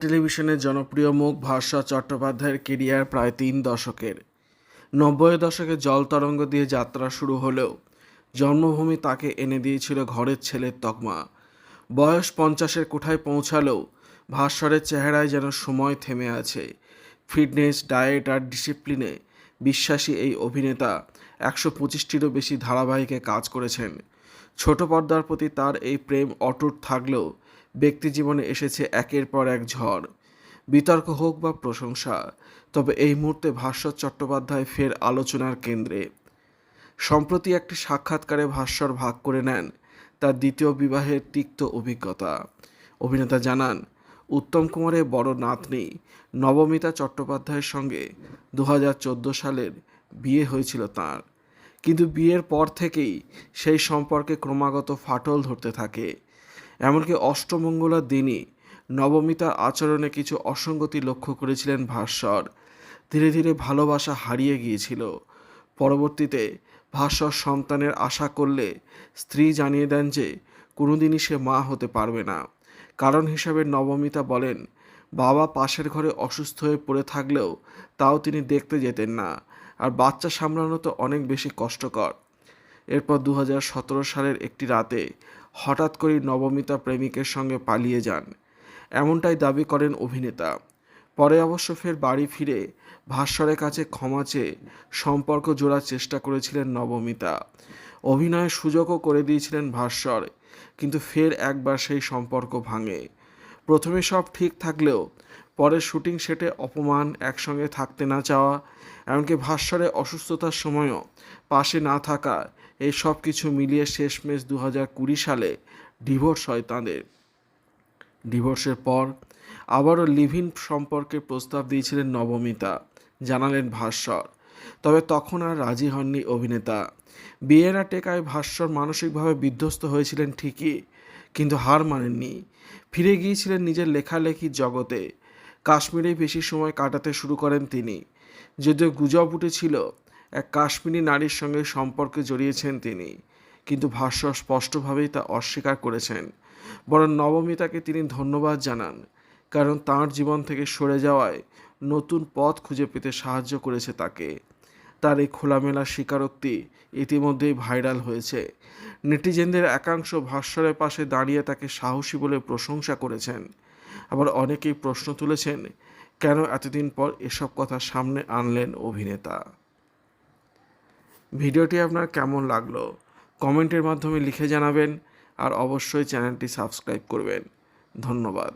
টেলিভিশনের জনপ্রিয় মুখ ভাস্বর চট্টোপাধ্যায়ের কেরিয়ার প্রায় তিন দশকের। নব্বই দশকে জল তরঙ্গ দিয়ে যাত্রা শুরু হলেও জন্মভূমি তাকে এনে দিয়েছিল ঘরের ছেলের তকমা। বয়স পঞ্চাশের কোঠায় পৌঁছালেও ভাস্বরের চেহারায় যেন সময় থেমে আছে। ফিটনেস, ডায়েট আর ডিসিপ্লিনে বিশ্বাসী এই অভিনেতা একশো পঁচিশটিরও বেশি ধারাবাহিকে কাজ করেছেন। ছোট পর্দার প্রতি তার এই প্রেম অটুট থাকলেও ব্যক্তি জীবনে এসেছে একের পর এক ঝড়। বিতর্ক হোক বা প্রশংসা, তবে এই মুহূর্তে ভাস্বর চট্টোপাধ্যায় ফের আলোচনার কেন্দ্রে। সম্প্রতি একটি সাক্ষাৎকারে ভাস্বর ভাগ করে নেন তার দ্বিতীয় বিবাহের তিক্ত অভিজ্ঞতা। অভিনেতা জানান, উত্তম কুমারের বড় নাতনি। নবমিতা চট্টোপাধ্যায়ের সঙ্গে দু হাজার চোদ্দ সালের বিয়ে হয়েছিল তার। কিন্তু বিয়ের পর থেকেই সেই সম্পর্কে ক্রমাগত ফাটল ধরতে থাকে। এমনকি অষ্টমঙ্গলার দিনই নবমিতার আচরণে কিছু অসঙ্গতি লক্ষ্য করেছিলেন ভাস্বর। ধীরে ধীরে ভালোবাসা হারিয়ে গিয়েছিল। পরবর্তীতে ভাস্বর সন্তানের আশা করলে স্ত্রী জানিয়ে দেন যে কোনোদিনই সে মা হতে পারবে না। কারণ হিসাবে নবমিতা বলেন, বাবা পাশের ঘরে অসুস্থ হয়ে পড়ে থাকলেও তাও তিনি দেখতে যেতেন না, আর বাচ্চা সামলানো তো অনেক বেশি কষ্টকর। এরপর দু হাজার সতেরো সালের একটি রাতে হঠাৎ করেই নবমিতা প্রেমিকের সঙ্গে পালিয়ে যান। এমনটাই দাবি করেন অভিনেতা। পরে অবশ্য ফের বাড়ি ফিরে ভাস্বরের কাছে ক্ষমা চেয়ে সম্পর্ক জোড়ার চেষ্টা করেছিলেন নবমিতা। অভিনয়ের সুযোগও করে দিয়েছিলেন ভাস্বর কিন্তু ফের একবার সেই সম্পর্ক ভাঙে। প্রথমে সব ঠিক থাকলেও পরে শুটিং সেটে অপমান, একসঙ্গে থাকতে না চাওয়া, এমনকি ভাস্বরের অসুস্থতার সময়ও পাশে না থাকা এই সব কিছু মিলিয়ে শেষ শেষমেশ দু হাজার কুড়ি সালে ডিভোর্স হয় তাঁদের। ডিভোর্সের পর আবারও লিভিন সম্পর্কে প্রস্তাব দিয়েছিলেন নবমিতা, জানালেন ভাস্বর। তবে তখন আর রাজি হননি অভিনেতা। বিয়েরা টেকায় ভাস্বর মানসিকভাবে বিধ্বস্ত হয়েছিলেন ঠিকই, কিন্তু হার মানেননি। ফিরে গিয়েছিলেন নিজের লেখালেখির জগতে। কাশ্মীরেই বেশি সময় কাটাতে শুরু করেন তিনি। যদিও গুজব উঠেছিল এক কাশ্মীরি নারীর সঙ্গে সম্পর্কে জড়িয়েছেন তিনি। কিন্তু ভাষ্য স্পষ্টভাবেই তা অস্বীকার করেছেন। বরং নবমিতাকে তিনি ধন্যবাদ জানান, কারণ তাঁর জীবন থেকে সরে যাওয়ায় নতুন পথ খুঁজে পেতে সাহায্য করেছে তাকে। তার এই খোলামেলা স্বীকারোক্তি ইতিমধ্যেই ভাইরাল হয়েছে। নেটিজেনদের একাংশ ভাস্বরের পাশে দাঁড়িয়ে তাকে সাহসী বলে প্রশংসা করেছেন। আবার অনেকেই প্রশ্ন তুলেছেন, কেন এতদিন পর এসব কথা সামনে আনলেন অভিনেতা? ভিডিওটি আপনার কেমন লাগল? কমেন্টের মাধ্যমে লিখে জানাবেন আর অবশ্যই চ্যানেলটি সাবস্ক্রাইব করবেন। ধন্যবাদ।